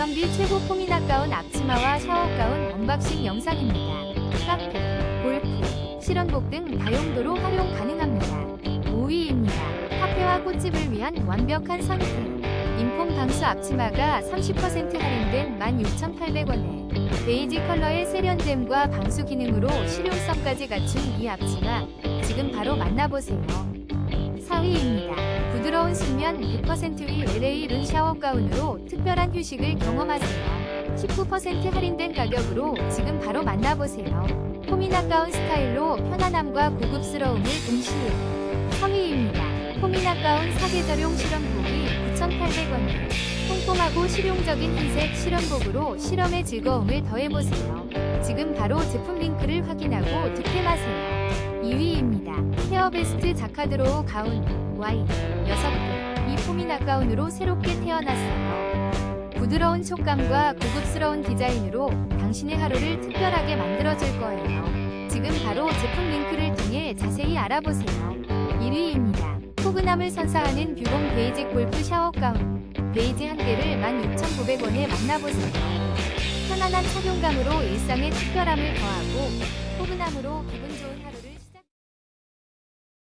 가성비 최고 폼이 아까운 앞치마와 샤워 가운 언박싱 영상입니다. 카페, 골프, 실험복 등 다용도로 활용 가능합니다. 5위입니다. 카페와 꽃집을 위한 완벽한 상품. 인폼 방수 앞치마가 30% 할인된 16,800원에 베이지 컬러의 세련됨과 방수 기능으로 실용성까지 갖춘 이 앞치마 지금 바로 만나보세요. 4위입니다. 부드러운 수면 100%위 LA 룬 샤워 가운으로 특별한 휴식을 경험하세요. 19% 할인된 가격으로 지금 바로 만나보세요. 포미나 가운 스타일로 편안함과 고급스러움을 동시에 3위입니다. 포미나 가운 사계절용 실험복이 9,800원에 꼼꼼하고 실용적인 흰색 실험복으로 실험의 즐거움을 더해보세요. 지금 바로 제품 링크를 확인하고 득템하세요. 2위입니다. 헤어베스트 자카드로 가운 Y 6개 이 포미나 가운으로 새롭게 태어났어요. 부드러운 촉감과 고급스러운 디자인으로 당신의 하루를 특별하게 만들어줄 거예요. 지금 바로 제품 링크를 통해 자세히 알아보세요. 1위입니다. 포근함을 선사하는 뷰공 베이지 골프 샤워 가운 베이지 한 개를 16,900원에 만나보세요. 편안한 착용감으로 일상의 특별함을 더하고 포근함으로 기분 좋은 하루